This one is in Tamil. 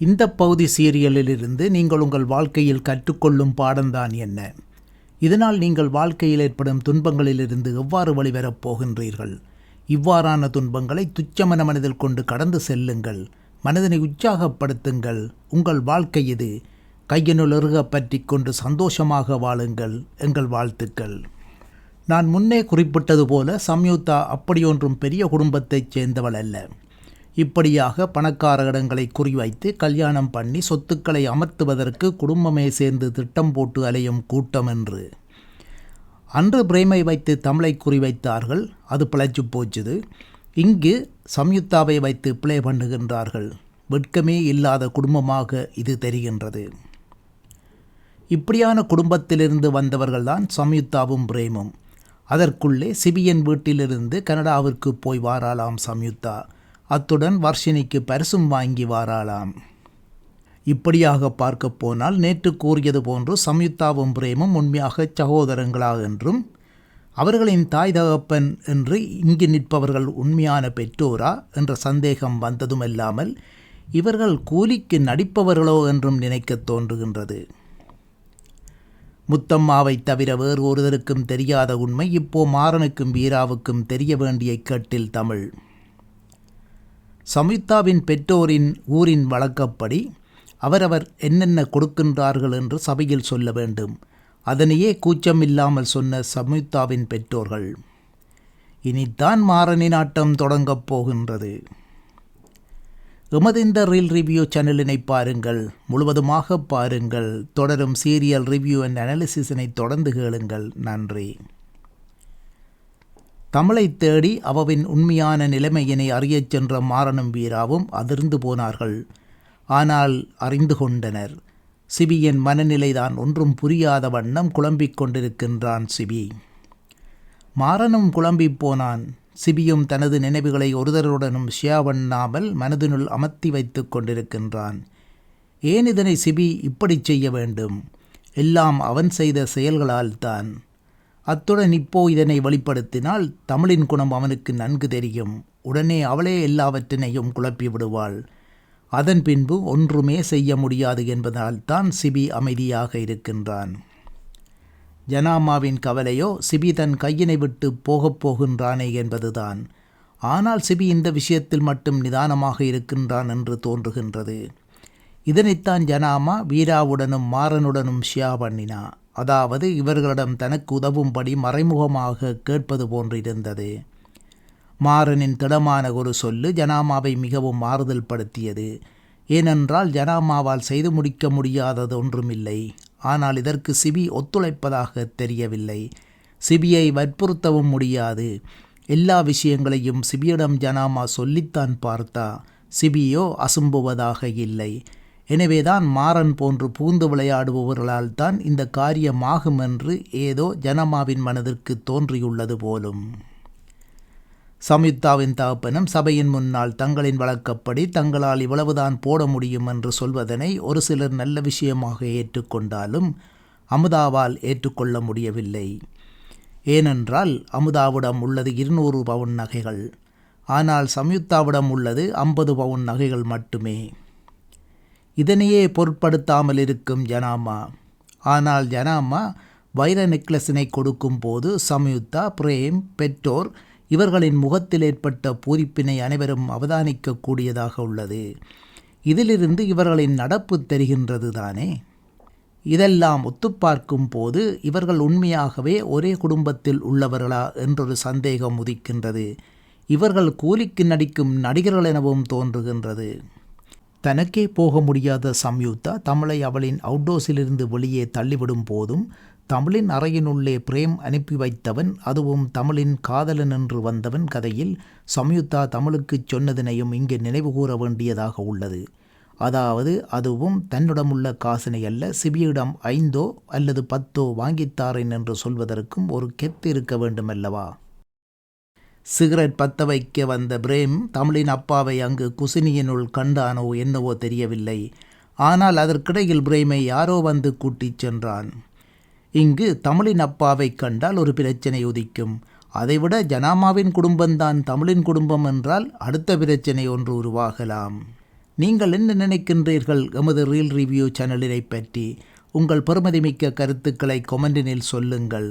இந்த பகுதி சீரியலிலிருந்து நீங்கள் உங்கள் வாழ்க்கையில் கற்றுக்கொள்ளும் பாடம்தான் என்ன? இதனால் நீங்கள் வாழ்க்கையில் ஏற்படும் துன்பங்களிலிருந்து எவ்வாறு வழிவரப் போகின்றீர்கள்? இவ்வாறான துன்பங்களை துச்சமன மனதில் கொண்டு கடந்து செல்லுங்கள். மனதினை உற்சாகப்படுத்துங்கள். உங்கள் வாழ்க்கை இது கையினுள் பற்றி கொண்டு சந்தோஷமாக வாழுங்கள் எங்கள் வாழ்த்துக்கள். நான் முன்னே குறிப்பிட்டது போல சம்யுக்தா அப்படியொன்றும் பெரிய குடும்பத்தைச் சேர்ந்தவள் அல்ல. இப்படியாக பணக்கார இடங்களை குறிவைத்து கல்யாணம் பண்ணி சொத்துக்களை அமர்த்துவதற்கு குடும்பமே சேர்ந்து திட்டம் போட்டு அலையும் கூட்டம் என்று. அன்று பிரேமை வைத்து தமிழை குறிவைத்தார்கள் அது பிழைச்சு போச்சுது. இங்கு சம்யுக்தாவை வைத்து பிளே பண்ணுகின்றார்கள். வெட்கமே இல்லாத குடும்பமாக இது தெரிகின்றது. இப்படியான குடும்பத்திலிருந்து வந்தவர்கள்தான் சம்யுக்தாவும் பிரேமும். அதற்குள்ளே சிபியன் வீட்டிலிருந்து கனடாவிற்கு போய் வாராளாம் சம்யுக்தா. அத்துடன் வர்ஷினிக்கு பரிசும் வாங்கி வாராளாம். இப்படியாக பார்க்க போனால் நேற்று கூறியது போன்று சம்யுக்தாவும் பிரேமும் உண்மையாக சகோதரங்களா என்றும் அவர்களின் தாய் தகப்பன் என்று இங்கு நிற்பவர்கள் உண்மையான பெற்றோரா என்ற சந்தேகம் வந்ததுமல்லாமல் இவர்கள் கூலிக்கு நடிப்பவர்களோ என்றும் நினைக்கத் தோன்றுகின்றது. முத்தம்மாவை தவிர வேறு ஒருவருக்கும் தெரியாத உண்மை இப்போ மாறனுக்கும் வீராவுக்கும் தெரிய வேண்டிய கேட்டில் தமிழ். சம்யுக்தாவின் பெற்றோரின் ஊரின் வழக்கப்படி அவரவர் என்னென்ன கொடுக்கின்றார்கள் என்று சபையில் சொல்ல வேண்டும். அதனையே கூச்சம் இல்லாமல் சொன்ன சம்யுக்தாவின் பெற்றோர்கள் இனித்தான் மாறனின் ஆட்டம் தொடங்கப் போகின்றது. எமது இந்த ரீல் ரிவ்யூ சேனலினை பாருங்கள் முழுவதுமாக பாருங்கள் தொடரும் சீரியல் ரிவ்யூ அண்ட் அனாலிசிஸினை தொடர்ந்து கேளுங்கள். நன்றி. தமிழை தேடி அவவின் உண்மையான நிலைமையினை அறியச் சென்ற மாறனும் வீராவும் அதிர்ந்து போனார்கள். ஆனால் அறிந்து கொண்டனர். சிபியின் மனநிலைதான் ஒன்றும் புரியாத வண்ணம் குழம்பிக் கொண்டிருக்கின்றான் சிபி. மாறனும் குழம்பிப் போனான். சிபியும் தனது நினைவுகளை ஒருதருடனும் ஷியாவண்ணாமல் மனதினுள் அமர்த்தி வைத்து கொண்டிருக்கின்றான். ஏன் இதனை சிபி இப்படி செய்ய வேண்டும்? எல்லாம் அவன் செய்த செயல்களால் தான் அத்துடன் இப்போ இதனை வெளிப்படுத்தினால் தமிழின் குணம் அவனுக்கு நன்கு தெரியும். உடனே அவளே எல்லாவற்றினையும் குழப்பி விடுவாள். அதன் பின்பு ஒன்றுமே செய்ய முடியாது என்பதால் தான் சிபி அமைதியாக இருக்கின்றான். ஜனாமாவின் கவலையோ சிபி தன் கையினை விட்டு போகப் போகின்றானே என்பதுதான். ஆனால் சிபி இந்த விஷயத்தில் மட்டும் நிதானமாக இருக்கின்றான் என்று தோன்றுகின்றது. இதனைத்தான் ஜனாமா வீராவுடனும் மாறனுடனும் ஷியா பண்ணினா. அதாவது இவர்களிடம் தனக்கு உதவும்படி மறைமுகமாக கேட்பது போன்றிருந்தது. மாறனின் திடமான ஒரு சொல்லு ஜனாமாவை மிகவும் ஆறுதல் படுத்தியது. ஏனென்றால் ஜனாமாவால் செய்து முடிக்க முடியாதது ஒன்றுமில்லை. ஆனால் இதற்கு சிபி ஒத்துழைப்பதாக தெரியவில்லை. சிபியை வற்புறுத்தவும் முடியாது. எல்லா விஷயங்களையும் சிபியிடம் ஜனாமா சொல்லித்தான் பார்த்தா சிபியோ அசும்புவதாக இல்லை. எனவேதான் மாறன் போன்று பூந்து விளையாடுபவர்களால் தான் இந்த காரியமாகும் என்று ஏதோ ஜனமாவின் மனதிற்கு தோன்றியுள்ளது போலும். சம்யுக்தாவின் தகப்பனும் சபையின் முன்னால் தங்களின் வழக்கப்படி தங்களால் இவ்வளவுதான் போட முடியும் என்று சொல்வதனை ஒரு சிலர் நல்ல விஷயமாக ஏற்றுக்கொண்டாலும் அமுதாவால் ஏற்றுக்கொள்ள முடியவில்லை. ஏனென்றால் அமுதாவிடம் உள்ளது இருநூறு பவுன் நகைகள். ஆனால் சம்யுக்தாவிடம் உள்ளது ஐம்பது பவுன் நகைகள் மட்டுமே. இதனையே பொருட்படுத்தாமல் இருக்கும் ஜனாமா ஆனால் ஜனாமா வைர நெக்லஸினை கொடுக்கும் போது சம்யுக்தா பிரேம் பெற்றோர் இவர்களின் முகத்தில் ஏற்பட்ட பூரிப்பினை அனைவரும் அவதானிக்கக்கூடியதாக உள்ளது. இதிலிருந்து இவர்களின் நடப்பு தெரிகின்றது தானே இதெல்லாம் ஒத்துப்பார்க்கும் போது இவர்கள் உண்மையாகவே ஒரே குடும்பத்தில் உள்ளவர்களா என்றொரு சந்தேகம் உதிக்கின்றது. இவர்கள் கூலிக்கு நடிக்கும் நடிகர்கள் எனவும் தோன்றுகின்றது. தனக்கே போக முடியாத சம்யுக்தா தமிழை அவளின் அவுட்டோஸிலிருந்து வெளியே தள்ளிவிடும் போதும் தமிழின் அறையினுள்ளே பிரேம் அனுப்பி வைத்தவன் அதுவும் தமிழின் காதலன் என்று வந்தவன் கதையில் சம்யுக்தா தமிழுக்குச் சொன்னதினையும் இங்கு நினைவுகூர வேண்டியதாக உள்ளது. அதாவது அதுவும் தன்னிடமுள்ள காசினை அல்ல சிபியிடம் ஐந்தோ அல்லது பத்தோ வாங்கித்தாரேன் என்று சொல்வதற்கும் ஒரு கெத்து இருக்க வேண்டுமல்லவா? சிகரெட் பத்த வைக்க வந்த பிரேம் தமிழின் அப்பாவை அங்கு குசினியினுள் கண்டானோ என்னவோ தெரியவில்லை. ஆனால் அதற்கிடையில் பிரேமை யாரோ வந்து கூட்டிச் சென்றான். இங்கு தமிழின் அப்பாவை கண்டால் ஒரு பிரச்சனை உதிக்கும். அதைவிட ஜனாமாவின் குடும்பம்தான் தமிழின் குடும்பம் என்றால் அடுத்த பிரச்சனை ஒன்று உருவாகலாம். நீங்கள் என்ன நினைக்கின்றீர்கள் எமது ரீல் ரிவ்யூ சேனலினை பற்றி? உங்கள் பெருமதிமிக்க கருத்துக்களை கொமெண்டினில் சொல்லுங்கள்.